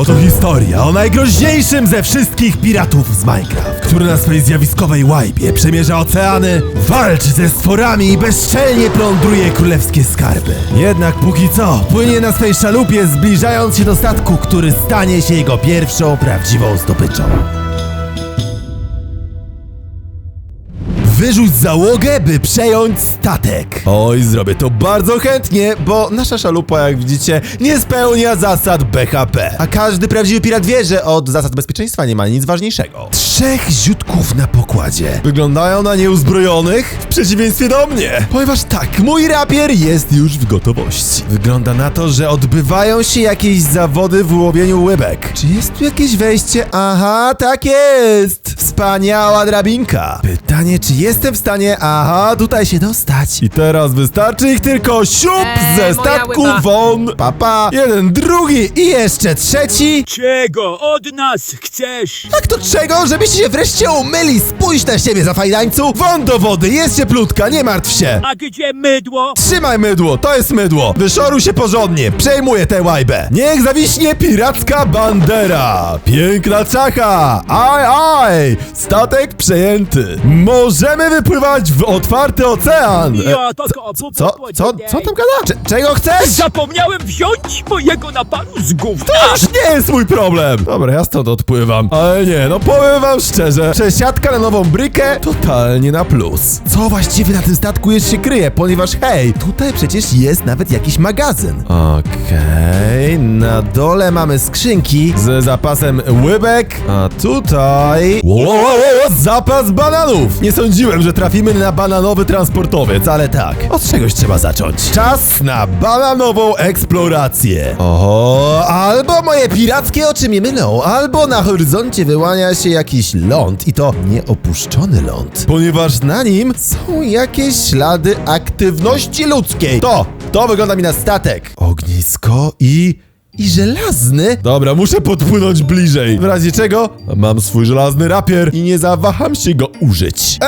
Oto historia o najgroźniejszym ze wszystkich piratów z Minecraft, który na swej zjawiskowej łajbie przemierza oceany, walczy ze stworami i bezczelnie plądruje królewskie skarby. Jednak póki co płynie na swej szalupie, zbliżając się do statku, który stanie się jego pierwszą prawdziwą zdobyczą. Wyrzuć załogę, by przejąć statek. Oj, zrobię to bardzo chętnie, bo nasza szalupa, jak widzicie, nie spełnia zasad BHP. A każdy prawdziwy pirat wie, że od zasad bezpieczeństwa nie ma nic ważniejszego. Trzech ziutków na pokładzie. Wyglądają na nieuzbrojonych, w przeciwieństwie do mnie. Ponieważ tak, mój rapier jest już w gotowości. Wygląda na to, że odbywają się jakieś zawody w łowieniu łybek. Czy jest tu jakieś wejście? Aha, tak jest! Wspaniała drabinka. Pytanie, czy jestem w stanie, aha, tutaj się dostać. I teraz wystarczy ich tylko siup Eee, ze moja statku łyba. won. Papa, jeden, drugi i jeszcze trzeci. Czego od nas chcesz? Jak to czego? Żebyście się wreszcie umyli! Spójrz na siebie, zafajdańcu! Won do wody, jest cieplutka, nie martw się! A gdzie mydło? Trzymaj mydło, to jest mydło! Wyszoruj się porządnie, przejmuję tę łajbę! Niech zawiśnie piracka bandera! Piękna czacha! Aj, aj! Statek przejęty! Możemy wypływać w otwarty ocean! E, Ja to ko- co, co, co tam gada? Cze- czego chcesz? Zapomniałem wziąć mojego napadu z gówna! To już nie jest mój problem! Dobra, ja stąd odpływam. Ale nie, no powiem wam szczerze, przesiadka na nową brykę totalnie na plus. Co właściwie na tym statku jeszcze się kryje, ponieważ hej, tutaj przecież jest nawet jakiś magazyn. Okej, na dole mamy skrzynki z zapasem łybek, a tutaj... Zapas bananów! Nie sądziłem, że trafimy na bananowy transportowiec, ale tak, od czegoś trzeba zacząć. Czas na bananową eksplorację. Oho, albo moje pirackie oczy mnie mylą, albo na horyzoncie wyłania się jakiś ląd i to nieopuszczony ląd, ponieważ na nim są jakieś ślady aktywności ludzkiej. To, to wygląda mi na statek. Ognisko i... I żelazny? Dobra, muszę podpłynąć bliżej. W razie czego mam swój żelazny rapier i nie zawaham się go użyć.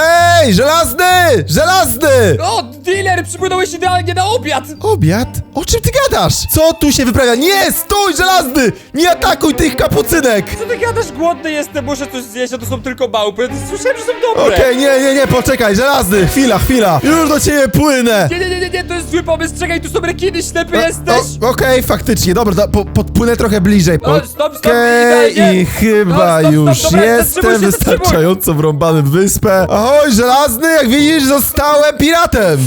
Ej, żelazny! Żelazny! O, dealer, przypłynąłeś idealnie na obiad! Obiad? O czym ty gadasz? Co tu się wyprawia? Nie, stój, żelazny! Nie atakuj tych kapucynek! Co ty gadasz? Głodny jestem, muszę coś zjeść, a to są tylko małpy. Słyszałem, że są dobre! Okej, nie, nie, nie, poczekaj, żelazny! Chwila, chwila! Już do ciebie płynę! Nie, nie, nie, nie, nie, to jest zły pomysł, czekaj, tu są rekiny, ślepy O, jesteś! o, Okej, faktycznie, dobra, da, po, podpłynę trochę bliżej. O, stop, stop, Okej, idealnie. i chyba O, stop, stop, już dobra, jestem zatrzymuj się, zatrzymuj. wystarczająco wrąbany w wyspę. Ahoj, żelazny, jak widzisz, zostałem piratem!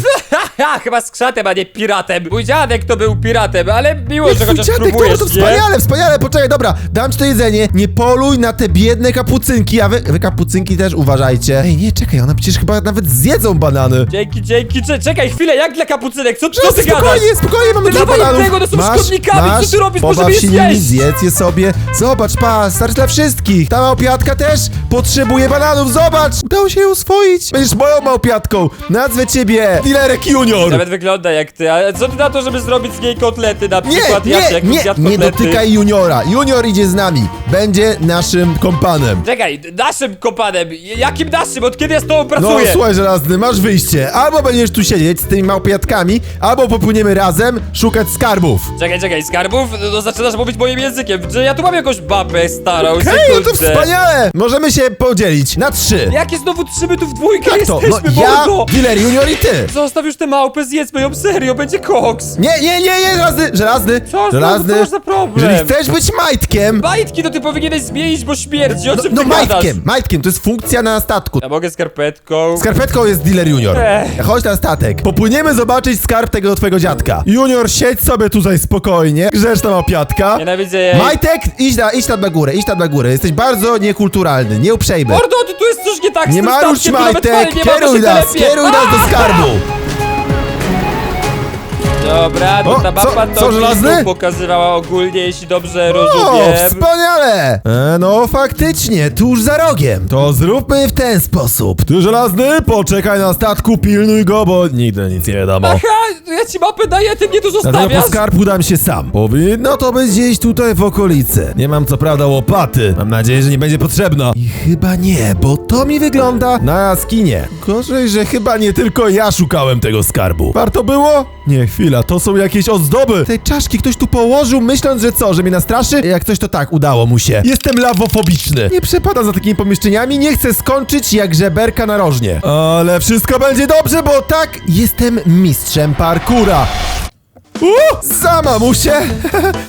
Haha, chyba z krzatem, a nie piratem. Mój dziadek to był piratem, ale miło, że chociaż dziadek, próbujesz, dobra, to nie? wspaniale, wspaniale, poczekaj, dobra, dam ci to jedzenie, nie poluj na te biedne kapucynki, a wy, wy kapucynki też uważajcie. Ej, nie, czekaj, one przecież chyba nawet zjedzą banany. Dzięki, dzięki, cze- czekaj chwilę, jak dla kapucynek, co, co ty gadasz? spokojnie, spokojnie, mamy dużo Dawaj bananów. jednego, no są szkodnikami, co ty robisz? Pobaw Możemy je się nimi, zjeść. zjedz je sobie. Zobacz, pa, starczy dla wszystkich. Ta małpiatka też potrzebuje bananów, zobacz. Udało się je uswoić. Będziesz moją małpiatką. Nazwę ciebie Dilerek Junior. Nawet wygląda jak ty, ale co ty na to, żeby zrobić z niej kotlety na Nie, przykład? nie, jakbyś nie, zjadł nie kotlety? dotykaj Juniora. Junior idzie z nami. Będzie naszym kompanem. Czekaj, naszym kopanem, jakim naszym? Od kiedy ja z tobą No pracuję? słuchaj, żelazny, masz wyjście. Albo będziesz tu siedzieć z tymi małpiatkami, albo popłyniemy razem szukać skarbów. Czekaj, czekaj, skarbów? No, no zaczynasz mówić moim językiem, że ja tu mam jakąś babę starą, Hej, no to wspaniale! Możemy się podzielić na trzy. Jakie znowu trzymy tu w dwójkę Jak to? No jesteśmy, ja, mordo? Junior i ty. Zostaw już tę małpę, zjedzmy ją serio, będzie koks. Nie, nie, nie, nie, żelazny, żelazny, Co, żelazny. co masz za problem? Jeżeli chcesz być majtkiem, Majtki to ty powinieneś zmienić, bo śmierdzi, o no, czym no ty gadasz? majtkiem, majtkiem, to jest funkcja na statku. Ja mogę skarpetką. Skarpetką jest dealer junior. Ech. Chodź na statek. Popłyniemy zobaczyć skarb tego twojego dziadka. Junior, siedź sobie tutaj spokojnie. Grzeczna opiatka. Nienawidzę jej. Majtek, idź, na, idź tam na górę, idź tam na górę. Jesteś bardzo niekulturalny, nieuprzejmy. Mordo, tu, jest coś nie tak z Nie tym marusz statkiem, tu nawet Majtek, nie ma, to kieruj się nas, telepie. kieruj nas do skarbu. Dobra, to O, ta co- mapa co, to żelazny? pokazywała ogólnie, jeśli dobrze O, rozumiem. wspaniale! E, no faktycznie, tuż za rogiem. To zróbmy w ten sposób. Ty żelazny, poczekaj na statku, pilnuj go, bo nigdy nic nie wiadomo. Aha, ja ci mapę daję, ty mnie tu Dlatego po zostawiasz. skarb udam się sam. Powinno to być gdzieś tutaj w okolicy. Nie mam co prawda łopaty. Mam nadzieję, że nie będzie potrzebna. I chyba nie, bo to mi wygląda na jaskinie. Gorzej, że chyba nie tylko ja szukałem tego skarbu. Warto było? Nie, chwila. Chwila, to są jakieś ozdoby. Te czaszki ktoś tu położył, myśląc, że co, że mnie nastraszy? Jak coś to tak, udało mu się. Jestem lawofobiczny. Nie przepadam za takimi pomieszczeniami, nie chcę skończyć jak żeberka na rożnie. Ale wszystko będzie dobrze, bo tak, jestem mistrzem parkura. U, za mamusię!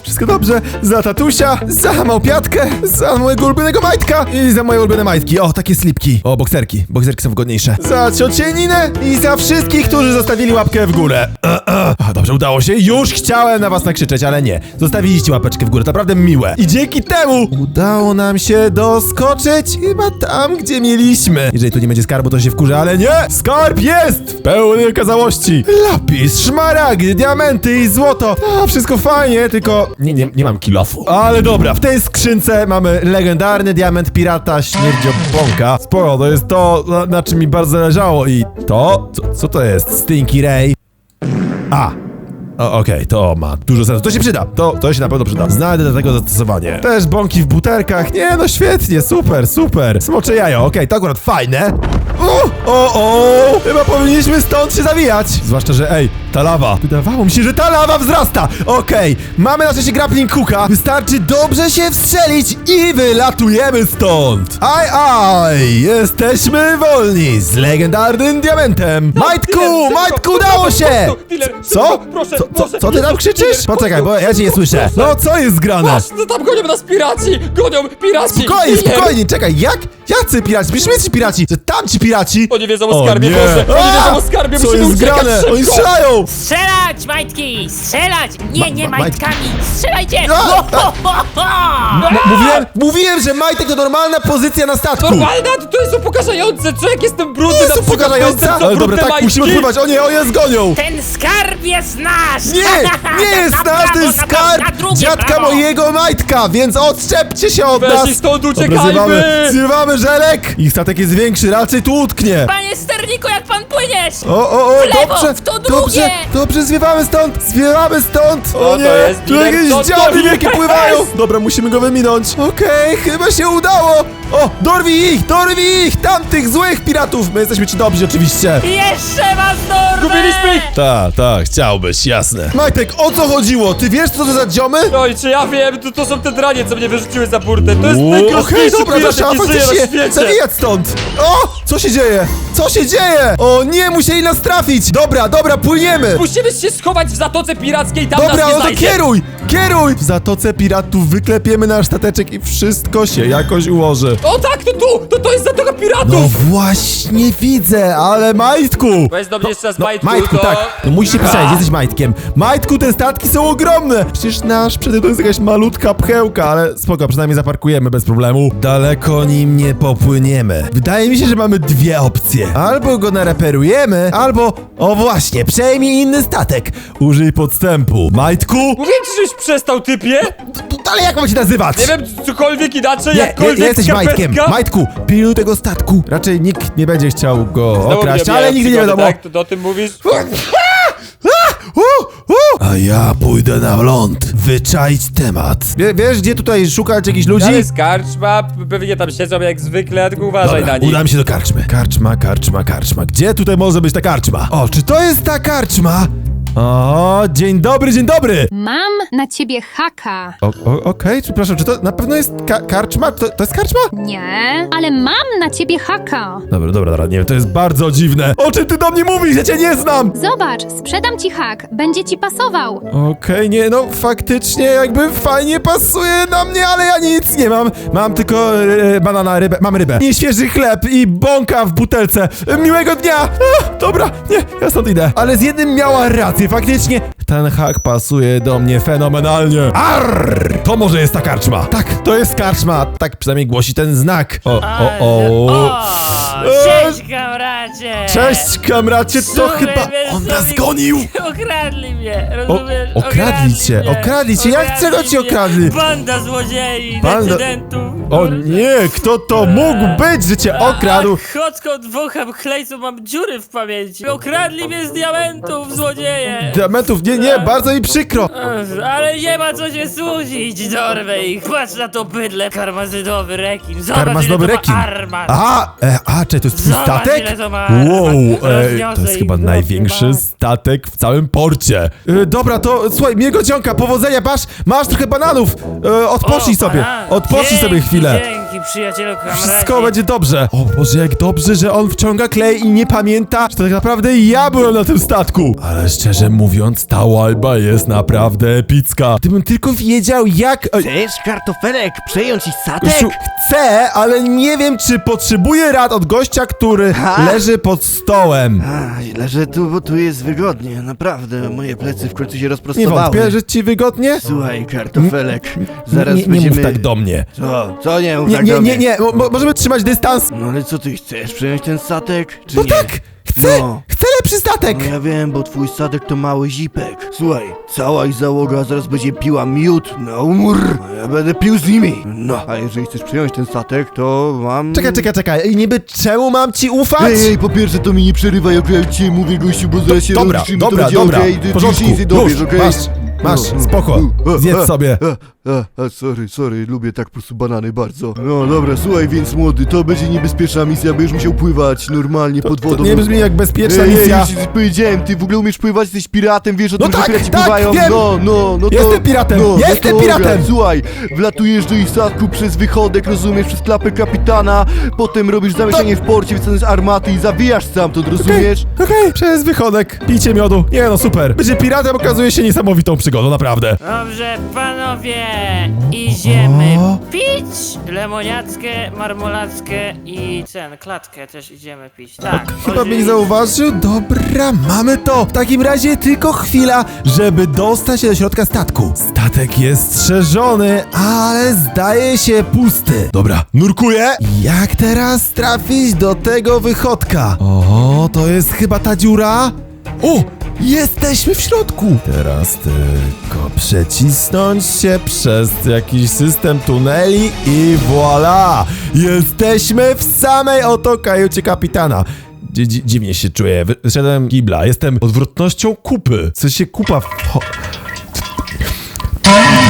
Wszystko dobrze, za tatusia, za małpiatkę, za mojego ulubionego majtka i za moje ulubione majtki. O, takie slipki. O, bokserki. Bokserki są wygodniejsze. Za ciocieninę i za wszystkich, którzy zostawili łapkę w górę. E, e. A, dobrze, udało się. Już chciałem na was nakrzyczeć, ale nie. Zostawiliście łapeczkę w górę, to naprawdę miłe. I dzięki temu udało nam się doskoczyć chyba tam, gdzie mieliśmy. Jeżeli tu nie będzie skarbu, to się wkurzę, ale nie! Skarb jest w pełnej okazałości. Lapis, szmaragdy, diamenty i złoto. A, wszystko fajnie, tylko nie, nie, nie mam kilofu. Ale dobra, w tej skrzynce mamy legendarny diament pirata śmierdziobąka. Sporo, to jest to, na, na czym mi bardzo zależało i to, co, co to jest? Stinky Ray. A, o, Okej, to ma dużo sensu. To się przyda. To, to się na pewno przyda. Znajdę do tego zastosowanie. Też bąki w butelkach. Nie, no świetnie, super, super. Smocze jajo, okej, to akurat fajne. O, o, o! Chyba powinniśmy stąd się zawijać. Zwłaszcza, że ej, ta lawa. Wydawało mi się, że ta lawa wzrasta. Okej, mamy na szczęście grappling hooka. Wystarczy dobrze się wstrzelić i wylatujemy stąd. Aj, aj, jesteśmy wolni z legendarnym diamentem. Majtku, Dealer, Majtku, szybko, udało się! Co? Co, co, co ty tam krzyczysz? Poczekaj, bo ja cię nie słyszę. No, co jest grane? Patrz, no tam gonią nas piraci! Gonią piraci! Spokojnie, Dealer. spokojnie, czekaj, jak? Jacy piraci? Przecież my ci piraci, że tamci piraci. Oni wiedzą o skarbie, proszę, oni wiedzą o skarbie, Co musimy jest uciekać grane? szybko. Oni strzelają! Strzelać, majtki! Strzelać! Nie, Ma- nie ma- majtkami! Strzelajcie! A, Ho, ho, ho, ho! M- mówiłem, mówiłem, że majtek to normalna pozycja na statku. Normalne, a to, jest upokarzające! Co jak jestem brudny Nie jest na przykład, upokarzająca. jestem Ale dobra, brudne tak, majtki? musimy pływać. O nie, o nie, zgonią. Ten skarb jest nasz! Nie, nie jest Na nasz, to prawo, jest na skarb na drugie dziadka prawo. mojego Majtka, więc odczepcie się od Weź nas. i stąd Dobra, uciekajmy! zrywamy, zrywamy żelek. Ich statek jest większy, raczej tu utknie. Panie sterniku, jak pan płyniesz! O, o, o, W lewo, dobrze, w to dobrze, drugie. dobrze, zwiewamy stąd, zwiewamy stąd. O, to nie, jest tu jakieś to to działy jest. wielkie pływają. Dobra, musimy go wyminąć. Okej, chyba się udało. O, dorwij ich, dorwij ich, tamtych złych piratów. My jesteśmy ci dobrzy oczywiście. Jeszcze was dorwę! Zgubiliśmy ich! Tak, tak, chciałbyś, jasne. Majtek, o co chodziło? Ty wiesz, co to za dziomy? No i czy ja wiem, to, to są te dranie, co mnie wyrzuciły za burtę. To jest Uuu, Okej, najgroźniejszy dobra, pirat, jaki żyje na faktycznie świecie. zawijać stąd. O, co się dzieje? Co się dzieje? O nie, musieli nas trafić. Dobra, dobra, płyniemy. Musimy się schować w Zatoce Pirackiej, tam nas Dobra, nie no to znajdzie. kieruj, kieruj! W Zatoce Piratów wyklepiemy nasz stateczek i wszystko się jakoś ułoży. O tak, to tu! To to jest Zatoka Piratów! No właśnie widzę, ale Majtku! Weź do mnie jeszcze raz No, Majtku, Majtku, to... tak, no musisz się jesteś Majtkiem. Majtku, te statki są ogromne! Przecież nasz przed to jest jakaś malutka pchełka, ale spoko, przynajmniej zaparkujemy bez problemu. Daleko nim nie popłyniemy. Wydaje mi się, że mamy dwie opcje. Albo go nareperujemy, albo, o właśnie, przejmij inny statek. Użyj podstępu. Majtku? Mówiłem ci, żebyś przestał, typie! Ale jak mam cię nazywać? Nie wiem, cokolwiek inaczej, Nie, jakkolwiek nie, jesteś Majtkiem. skarpetka. Majtku, pilnuj tego statku. Raczej nikt nie będzie chciał go Znowu okraść, mnie ale nigdy nie wiadomo. Tak, to o tym mówisz? A ja pójdę na ląd, wyczaić temat. Wie, wiesz, gdzie tutaj szukać jakichś ludzi? Jest karczma, pewnie tam siedzą jak zwykle, tylko uważaj Dobra, na nich. udam się do karczmy. Karczma, karczma, karczma. Gdzie tutaj może być ta karczma? O, czy to jest ta karczma? O, dzień dobry, dzień dobry! Mam na ciebie haka. O, o, Okej, przepraszam, czy to na pewno jest ka karczma? To, to jest karczma? Nie, ale mam na ciebie haka. Dobra, dobra, dobra, nie wiem, to jest bardzo dziwne. O czym ty do mnie mówisz? Ja cię nie znam! Zobacz, sprzedam ci hak, będzie ci pasował. Okej, nie, no faktycznie jakby fajnie pasuje na mnie, ale ja nic nie mam. Mam tylko e, banana, rybę, mam rybę. Nieświeży chleb i bąka w butelce. E, Miłego dnia! A, dobra, nie, ja stąd idę. Ale z jednym miała rację, faktycznie ten hak pasuje do mnie fenomenalnie. Arr! To może jest ta karczma. Tak, to jest karczma, tak przynajmniej głosi ten znak. O, o, o. Cześć, kamracie! Cześć, kamracie, to Słuchaj, chyba wiesz, on co nas mi- gonił. Okradli mnie, rozumiesz? okradli cię, mnie. okradli cię. Jak czego ci mnie. okradli? Banda złodziei, Banda- decydentów. O nie, kto to mógł być, że cię okradł? Chodźko dwóch chlejców, mam dziury w pamięci. Okradli mnie z diamentów, złodzieje! Mnie. Diamentów, nie, nie, bardzo mi przykro. Ech, Ale nie ma co się słudzić, dorwę ich. Patrz na to bydle, karmazynowy rekin. Zobacz, Karmaznowy ile to rekin. ma armat. A, e, a, czy to jest twój Zobacz, statek? ile to ma Wow, e, Rozniosę to jest ich chyba w największy statek w całym porcie. E, dobra, to słuchaj, miłego dzionka, powodzenia, masz, masz trochę bananów. E, odpocznij O, sobie, pana. odpocznij sobie Dzięki, chwilę. Dzięki, przyjacielu kamradzie. Wszystko będzie dobrze. O Boże, jak dobrze, że on wciąga klej i nie pamięta, że to tak naprawdę ja byłem na tym statku. Ale szczerze mówiąc, ta łajba jest naprawdę epicka. Gdybym tylko wiedział, jak... Ej, Chcesz, kartofelek, przejąć ich statek? Kościół, chcę, ale nie wiem, czy potrzebuję rad od gościa, który Ha? leży pod stołem. A, leżę tu, bo tu jest wygodnie, naprawdę. Moje plecy w końcu się Nie rozprostowały. wątpię, że ci wygodnie? Słuchaj, kartofelek, zaraz nie, nie będziemy... mów tak do mnie. Co? Co nie mów Nie, tak nie, do nie, mnie? nie, mo- mo- możemy trzymać dystans. No ale co ty chcesz, przejąć ten statek, czy No nie? tak, chcę, No. chcę lepszy statek. No ja wiem, bo twój statek to mały zipek. Słuchaj, cała ich załoga zaraz będzie piła miód na umór, a ja będę pił z nimi. No, a jeżeli chcesz przejąć ten statek, to mam... Czekaj, czekaj, czekaj, i niby czemu mam ci ufać? Ej, ej, po pierwsze to mi nie przerywaj, jak ci mówię gościu, bo zaraz się Dobra, rozliczymy, dobra, będzie dobra, okej, ty- w ty porządku, się nic dowiesz, już, okej? masz, masz, No, spoko, no, zjedz a, sobie. A, a, a, sorry, sorry, lubię tak po prostu banany bardzo. No dobra, słuchaj więc młody, to będzie niebezpieczna misja, będziesz musiał pływać normalnie pod To wodą. nie brzmi jak bezpieczna Ej, ej, misja. już ci powiedziałem, ty w ogóle umiesz pływać, jesteś piratem, wiesz o No tym, tak, że piraci tak, pływają? wiem. No, no, no to... Jestem piratem, no, jestem no to piratem. ogarnij. Słuchaj, wlatujesz do ich statku przez wychodek, rozumiesz, przez klapę kapitana, potem robisz zamieszanie w porcie, wyceniasz armaty i zawijasz stamtąd, rozumiesz? Okej, przez wychodek, picie miodu. Nie no, super. Bycie piratem okazuje się niesamowitą przygodą, naprawdę. Dobrze, panowie, idziemy O. pić lemoniackę, marmolackę i ten, klatkę też idziemy pić. Tak, Chyba mnie oczywiście. zauważył. Dobra, mamy to. W takim razie tylko chwila, żeby dostać się do środka statku. Statek jest strzeżony, ale zdaje się pusty. Dobra, nurkuję. Jak teraz trafić do tego wychodka? O, to jest chyba ta dziura. O, jesteśmy w środku. Teraz tylko przecisnąć się przez jakiś system tuneli i voilà! Jesteśmy w samej oto kajucie kapitana. Dzi- dzi- dziwnie się czuję. Wyszedłem kibla. Jestem odwrotnością kupy. W sensie kupa w...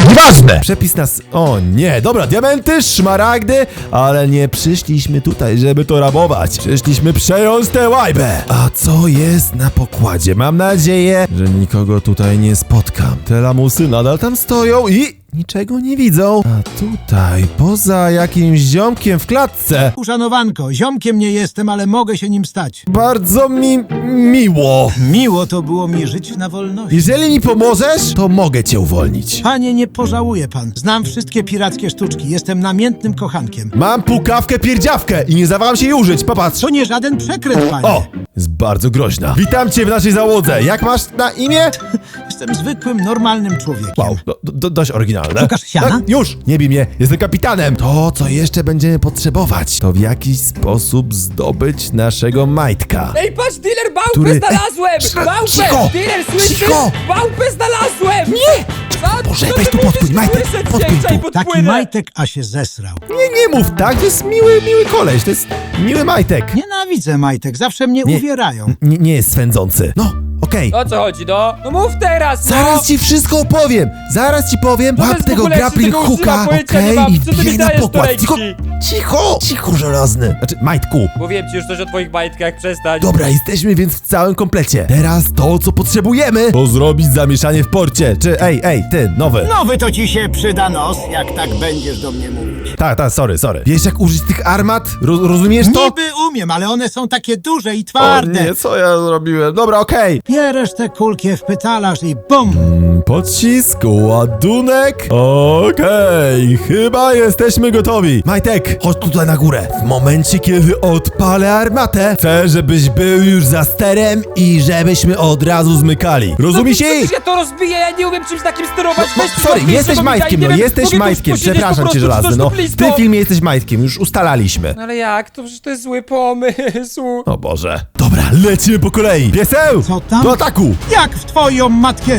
Nieważne! Przepis nas... O nie, dobra, diamenty, szmaragdy, ale nie przyszliśmy tutaj, żeby to rabować. Przyszliśmy przejąć tę łajbę. A co jest na pokładzie? Mam nadzieję, że nikogo tutaj nie spotkam. Te lamusy nadal tam stoją i niczego nie widzą. A tutaj, poza jakimś ziomkiem w klatce, Uszanowanko, ziomkiem nie jestem, ale mogę się nim stać. bardzo mi miło. Miło to było mi żyć na wolności. Jeżeli mi pomożesz, to mogę cię uwolnić. Panie, nie pożałuje pan. Znam wszystkie pirackie sztuczki, jestem namiętnym kochankiem. Mam pukawkę pierdziawkę i nie zawałam się jej użyć, popatrz. To nie żaden przekręt, panie. O! Jest bardzo groźna. Witam cię w naszej załodze. Jak masz na imię? Jestem zwykłym, normalnym człowiekiem. Wow, do, do, dość oryginalne. Szukasz siana? Tak, już! Nie bij mnie, jestem kapitanem. To, co jeszcze będziemy potrzebować, to w jakiś sposób zdobyć naszego majtka. Ej, patrz, dealer, małpę Który- znalazłem! Ej, Małpę! cicho! Dealer, słyszysz? Cicho! Małpę znalazłem! Nie! Co? Boże, Co weź tu mówisz? podpój, Majtek, Słyszę cię, podpój czaj, tu. Taki podpłynę. majtek, a się zesrał. Nie, nie mów tak, to jest miły, miły koleś, to jest miły majtek. Nienawidzę majtek, zawsze mnie Nie. uwierają. Nie, nie jest swędzący. No, okej. O co chodzi, no? No mów teraz, no! Zaraz ci wszystko opowiem! Zaraz ci powiem! To Łap w tego ogóle, jak się grappling tego używa, hooka, pojęcia nie okej? mam. I Co ty mi bieg na dajesz do pokład. Cicho, cicho, cicho żelazny. Znaczy, majtku. Mówiłem ci już coś o twoich majtkach, przestań. Dobra, jesteśmy więc w całym komplecie. Teraz to, co potrzebujemy, to zrobić zamieszanie w porcie. Czy, ej, ej, ty, nowy. Nowy to ci się przyda nos, jak tak będziesz do mnie mówić. Tak, tak, sorry, sorry. Wiesz, jak użyć tych armat? Ro rozumiesz to? Niby umiem, ale one są takie duże i O twarde. nie, co ja zrobiłem? Dobra, okej. Bierzesz te kulkie w pytalarz i bum! Pocisk, ładunek. Okej, chyba jesteśmy gotowi. Majtek, chodź tutaj na górę. W momencie, kiedy odpalę armatę, chcę, żebyś był już za sterem i żebyśmy od razu zmykali. Rozumiecie? Przecież ja to rozbiję, ja nie umiem czymś takim sterować. No, Weź tu sorry, jesteś bo mi majtkiem, daj, no nie wiem, jesteś mogę tu majtkiem, posiedzieć po przepraszam cię prostu, czy żelazny, no. W blisko? tym filmie jesteś majtkiem, już ustalaliśmy. No ale jak? To przecież to jest zły pomysł. O Boże. Dobra, lecimy po kolei. Pieseł! Co tam? Do ataku! Jak w twoją matkę!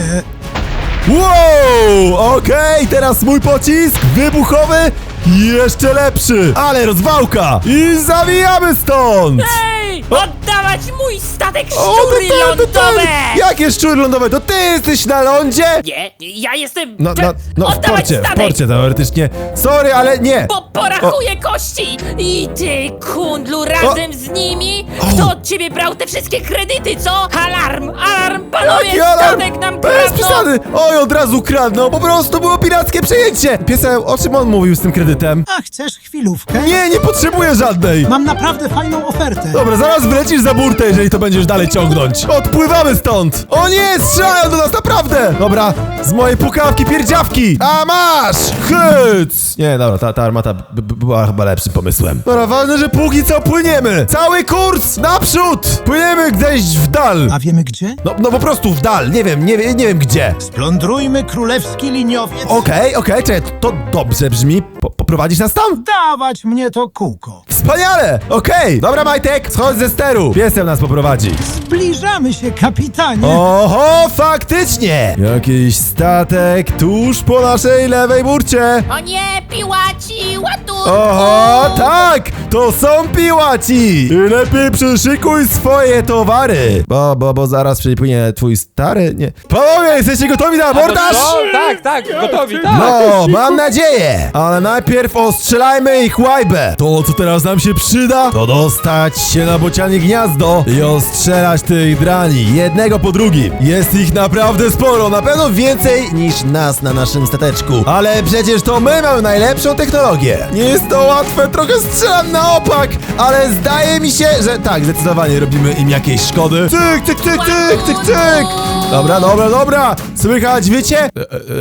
Wow! Okej, teraz mój pocisk wybuchowy jeszcze lepszy, ale rozwałka! I zawijamy stąd! Ej, Oddawać mój statek szczury lądowe! Jakie szczury lądowe? To ty jesteś na lądzie? Nie, ja jestem... No, no, no w Oddawać porcie, w statek! porcie teoretycznie. Sorry, ale nie. Bo porachuję kości! I ty, kundlu, razem z nimi? Kto od ciebie brał te wszystkie kredyty, co? Alarm! Alarm! Jaki alarm? statek nam Bez kradną! przesady! Oj, od razu kradną, po prostu było pirackie przejęcie! Pieseł, o czym on mówił z tym kredytem? A chcesz chwilówkę? Nie, nie potrzebuję żadnej! Mam naprawdę fajną ofertę. Dobra, zaraz wlecisz za burtę, jeżeli to będziesz dalej ciągnąć. Odpływamy stąd! O nie, strzelają do nas, naprawdę! Dobra, z mojej pukawki pierdziawki! A masz! Hyc! Nie, dobra, ta, ta armata była chyba lepszym pomysłem. Dobra, ważne, że póki co płyniemy! Cały kurs naprzód! Płyniemy gdzieś w dal! A wiemy gdzie? No, no po prostu w dal, nie wiem, nie, wiem- nie wiem gdzie. Splądrujmy królewski liniowiec. Okej, okej, czekaj, to dobrze brzmi. Po, poprowadzisz nas tam? Dawać mnie to kółko. Wspaniale! Okej, dobra Majtek, schodź ze steru. Piesem nas poprowadzi. Zbliżamy się, kapitanie. Oho, faktycznie! Jakiś statek tuż po naszej lewej burcie. O nie, piłaci, łatunku! Oho, tak! To są piłaci! Lepiej przyszykuj swoje towary. Bo, bo, bo zaraz przypłynie twój stary, nie... Panowie, jesteście gotowi na abordaż? No, tak, tak, gotowi, tak. No, mam nadzieję! Ale najpierw ostrzelajmy ich łajbę! To, co teraz nam się przyda, to dostać się na bocianie gniazdo i ostrzelać tych drani, jednego po drugim. Jest ich naprawdę sporo, na pewno więcej niż nas na naszym stateczku. Ale przecież to my mamy najlepszą technologię. Nie jest to łatwe, trochę strzelam na opak, ale zdaje mi się, że tak, zdecydowanie robimy im jakieś szkody. Cyk, cyk, cyk, cyk, cyk, cyk! Dobra, dobra, dobra! Słychać, wiecie? E,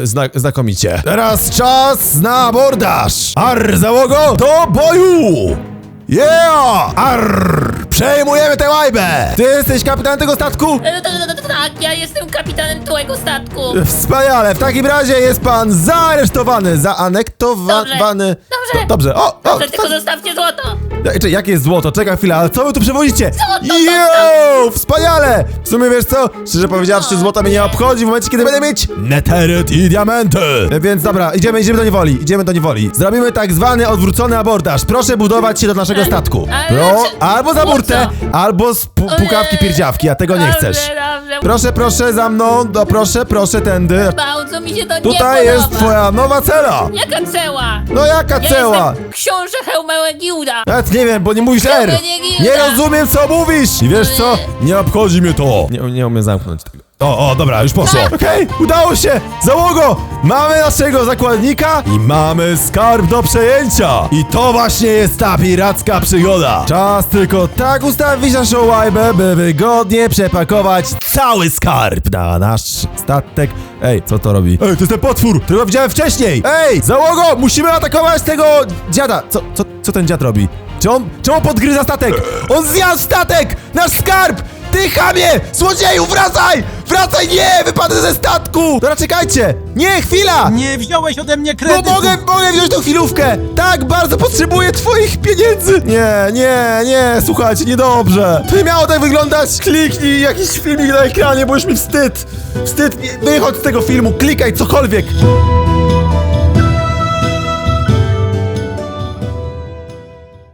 e, zna, znakomicie. Teraz czas na abordaż! Arr, załogo, do boju! Yeah! Arr! Przejmujemy tę łajbę! Ty jesteś kapitanem tego statku? Tak, ja jestem kapitanem twojego statku. Wspaniale, w takim razie jest pan zaaresztowany, zaanektowany. Dobrze. Dobrze, o, o, Dobrze, tylko zostawcie złoto. Ja- Czekaj, jakie jest złoto? Czekaj chwilę, ale co wy tu przewozicie? Złoto, Yo! Wspaniale! W sumie wiesz co? Szczerze powiedziawszy, złota mnie nie obchodzi w momencie, kiedy będę mieć neteryt i diamenty. E, Więc dobra, idziemy, idziemy do niewoli, idziemy do niewoli. Zrobimy tak zwany odwrócony abordaż. Proszę budować się do naszego statku. ale Pro, czy- albo za albo z pu pukawki pierdziawki, a tego nie chcesz. Dobrze, dobrze. Proszę, proszę za mną, do proszę, proszę tędy. Bardzo mi się to nie Tutaj jest podoba. twoja nowa cela. Jaka ceła? No jaka Ja cela? jestem książę Hełmełegiłda. Nawet nie wiem, bo nie mówisz R. nie. Nie rozumiem, co mówisz. I wiesz co? Nie obchodzi mnie to. Nie, nie umiem zamknąć tego. O, o, dobra, już poszło. Okej, udało się! Załogo! Mamy naszego zakładnika i mamy skarb do przejęcia. I to właśnie jest ta piracka przygoda. Czas tylko tak ustawić naszą łajbę, by wygodnie przepakować cały skarb na nasz statek. Ej, co to robi? Ej, to jest ten potwór, którego widziałem wcześniej! Ej, załogo! Musimy atakować tego dziada! Co, co, co ten dziad robi? Czy on, czy on podgryza statek? On zjadł statek! Nasz skarb! Ty chamie! Złodzieju, wracaj! Wracaj, nie! Wypadnę ze statku! Dobra, czekajcie! Nie, chwila! Nie wziąłeś ode mnie No kredytu. mogę, mogę wziąć tą chwilówkę! Tak, bardzo potrzebuję twoich pieniędzy! Nie, nie, nie, słuchajcie, niedobrze! To nie miało tak wyglądać! Kliknij jakiś filmik na ekranie, bo już mi wstyd! Wstyd, nie- wychodź z tego filmu, klikaj cokolwiek!